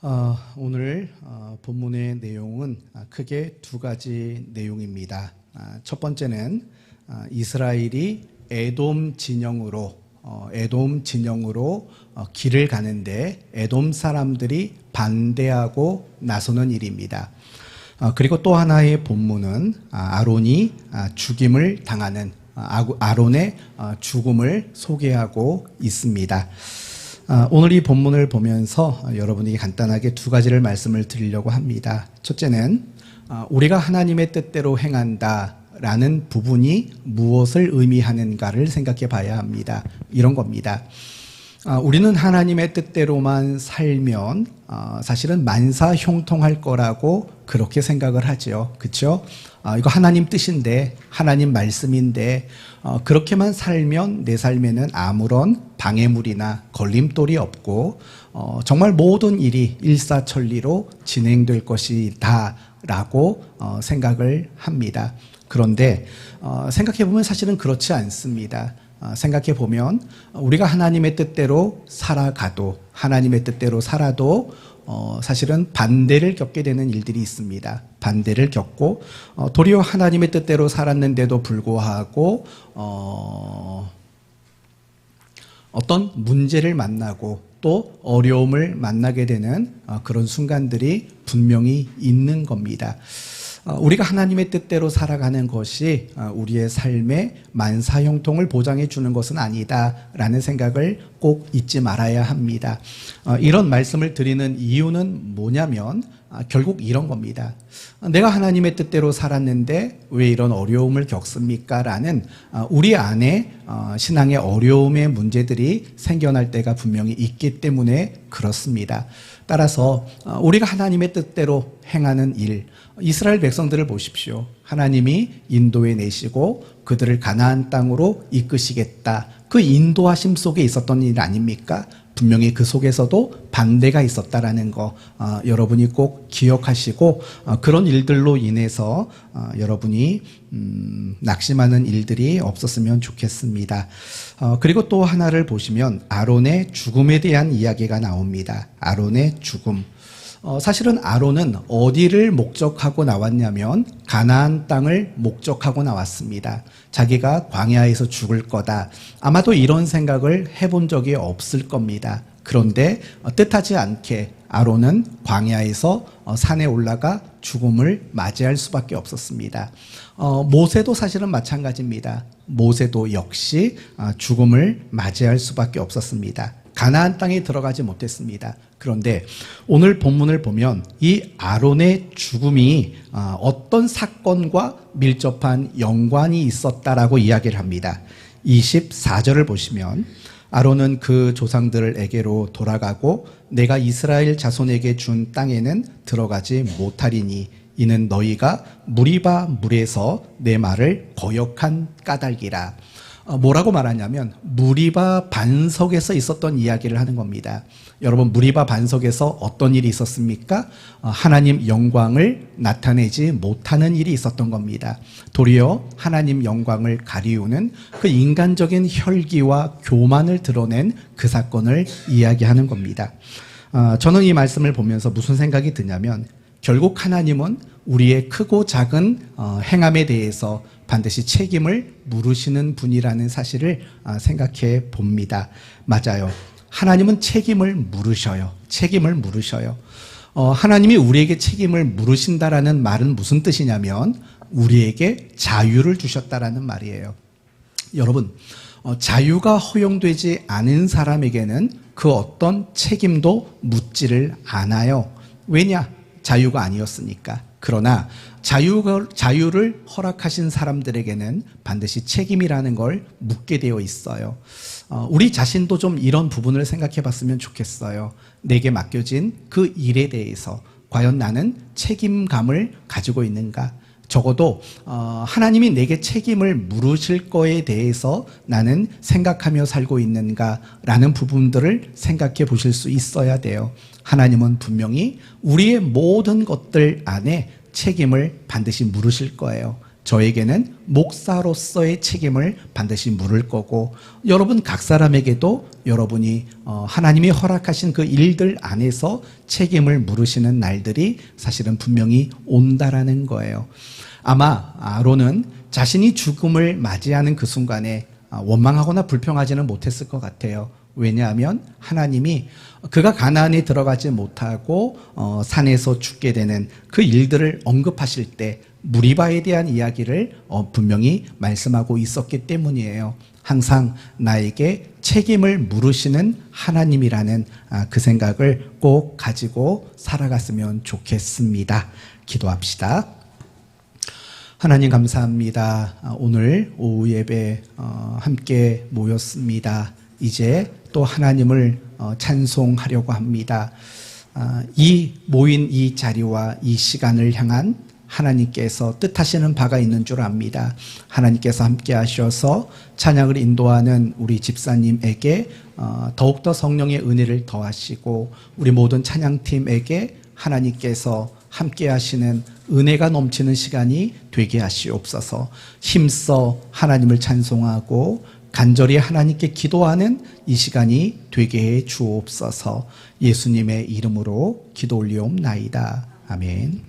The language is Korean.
어, 오늘 어, 본문의 내용은 아, 크게 두 가지 내용입니다. 아, 첫 번째는 아, 이스라엘이 에돔 진영으로 어, 에돔 진영으로 어, 길을 가는데 에돔 사람들이 반대하고 나서는 일입니다. 어, 그리고 또 하나의 본문은 아, 아론이 아, 죽임을 당하는 아, 아론의 어, 죽음을 소개하고 있습니다. 아, 오늘 이 본문을 보면서 어, 여러분에게 간단하게 두 가지를 말씀을 드리려고 합니다. 첫째는 아, 우리가 하나님의 뜻대로 행한다 라는 부분이 무엇을 의미하는가를 생각해 봐야 합니다. 이런 겁니다. 아, 우리는 하나님의 뜻대로만 살면 어, 사실은 만사 형통할 거라고 그렇게 생각을 하죠. 그렇죠? 이거 하나님 뜻인데 하나님 말씀인데 어, 그렇게만 살면 내 삶에는 아무런 방해물이나 걸림돌이 없고 어, 정말 모든 일이 일사천리로 진행될 것이다라고 어, 생각을 합니다. 그런데 어, 생각해 보면 사실은 그렇지 않습니다. 어, 생각해 보면 우리가 하나님의 뜻대로 살아가도 하나님의 뜻대로 살아도 어, 사실은 반대를 겪게 되는 일들이 있습니다. 반대를 겪고 어, 도리어 하나님의 뜻대로 살았는데도 불구하고 어, 어떤 문제를 만나고 또 어려움을 만나게 되는 어, 그런 순간들이 분명히 있는 겁니다. 어, 우리가 하나님의 뜻대로 살아가는 것이 어, 우리의 삶의 만사 형통을 보장해 주는 것은 아니다라는 생각을 꼭 잊지 말아야 합니다. 어, 이런 말씀을 드리는 이유는 뭐냐면 아, 결국 이런 겁니다. 어, 내가 하나님의 뜻대로 살았는데 왜 이런 어려움을 겪습니까? 라는 어, 우리 안에 어, 신앙의 어려움의 문제들이 생겨날 때가 분명히 있기 때문에 그렇습니다. 따라서 어, 우리가 하나님의 뜻대로 행하는 일, 이스라엘 백성들을 보십시오. 하나님이 인도해 내시고 그들을 가나안 땅으로 이끄시겠다. 그 인도하심 속에 있었던 일 아닙니까? 분명히 그 속에서도 반대가 있었다라는 거 어, 여러분이 꼭 기억하시고 어, 그런 일들로 인해서 어, 여러분이 음, 낙심하는 일들이 없었으면 좋겠습니다. 어, 그리고 또 하나를 보시면 아론의 죽음에 대한 이야기가 나옵니다. 아론의 죽음. 어, 사실은 아론은 어디를 목적하고 나왔냐면 가나안 땅을 목적하고 나왔습니다. 자기가 광야에서 죽을 거다. 아마도 이런 생각을 해본 적이 없을 겁니다. 그런데 어, 뜻하지 않게 아론은 광야에서 어, 산에 올라가 죽음을 맞이할 수밖에 없었습니다. 어, 모세도 사실은 마찬가지입니다. 모세도 역시 아, 죽음을 맞이할 수밖에 없었습니다. 가나안 땅에 들어가지 못했습니다. 그런데 오늘 본문을 보면 이 아론의 죽음이 아, 어떤 사건과 밀접한 연관이 있었다라고 이야기를 합니다. 24절을 보시면 아론은 그 조상들에게로 돌아가고 내가 이스라엘 자손에게 준 땅에는 들어가지 못하리니 이는 너희가 무리바 물에서 내 말을 거역한 까닭이라. 어, 뭐라고 말하냐면 무리바 반석에서 있었던 이야기를 하는 겁니다. 여러분 무리바 반석에서 어떤 일이 있었습니까? 어, 하나님 영광을 나타내지 못하는 일이 있었던 겁니다. 도리어 하나님 영광을 가리우는 그 인간적인 혈기와 교만을 드러낸 그 사건을 이야기하는 겁니다. 어, 저는 이 말씀을 보면서 무슨 생각이 드냐면 결국 하나님은 우리의 크고 작은 어, 행함에 대해서 반드시 책임을 물으시는 분이라는 사실을 아, 생각해 봅니다. 맞아요. 하나님은 책임을 물으셔요. 책임을 물으셔요. 어, 하나님이 우리에게 책임을 물으신다라는 말은 무슨 뜻이냐면 우리에게 자유를 주셨다라는 말이에요. 여러분, 어, 자유가 허용되지 않은 사람에게는 그 어떤 책임도 묻지를 않아요. 왜냐? 자유가 아니었으니까. 그러나 자유가, 자유를 허락하신 사람들에게는 반드시 책임이라는 걸 묻게 되어 있어요. 어, 우리 자신도 좀 이런 부분을 생각해 봤으면 좋겠어요. 내게 맡겨진 그 일에 대해서 과연 나는 책임감을 가지고 있는가? 적어도 어, 하나님이 내게 책임을 물으실 거에 대해서 나는 생각하며 살고 있는가라는 부분들을 생각해 보실 수 있어야 돼요. 하나님은 분명히 우리의 모든 것들 안에 책임을 반드시 물으실 거예요. 저에게는 목사로서의 책임을 반드시 물을 거고 여러분 각 사람에게도 여러분이 어, 하나님이 허락하신 그 일들 안에서 책임을 물으시는 날들이 사실은 분명히 온다라는 거예요. 아마 아론은 자신이 죽음을 맞이하는 그 순간에 아, 원망하거나 불평하지는 못했을 것 같아요. 왜냐하면 하나님이 그가 가나안에 들어가지 못하고 어, 산에서 죽게 되는 그 일들을 언급하실 때 무리바에 대한 이야기를 어, 분명히 말씀하고 있었기 때문이에요. 항상 나에게 책임을 물으시는 하나님이라는 아, 그 생각을 꼭 가지고 살아갔으면 좋겠습니다. 기도합시다. 하나님 감사합니다. 아, 오늘 오후 예배 어, 함께 모였습니다. 이제 또 하나님을 어, 찬송하려고 합니다. 아, 이 모인 이 자리와 이 시간을 향한 하나님께서 뜻하시는 바가 있는 줄 압니다. 하나님께서 함께 하셔서 찬양을 인도하는 우리 집사님에게 어, 더욱더 성령의 은혜를 더하시고 우리 모든 찬양팀에게 하나님께서 함께 하시는 은혜가 넘치는 시간이 되게 하시옵소서 힘써 하나님을 찬송하고 간절히 하나님께 기도하는 이 시간이 되게 해 주옵소서 예수님의 이름으로 기도 올리옵나이다. 아멘.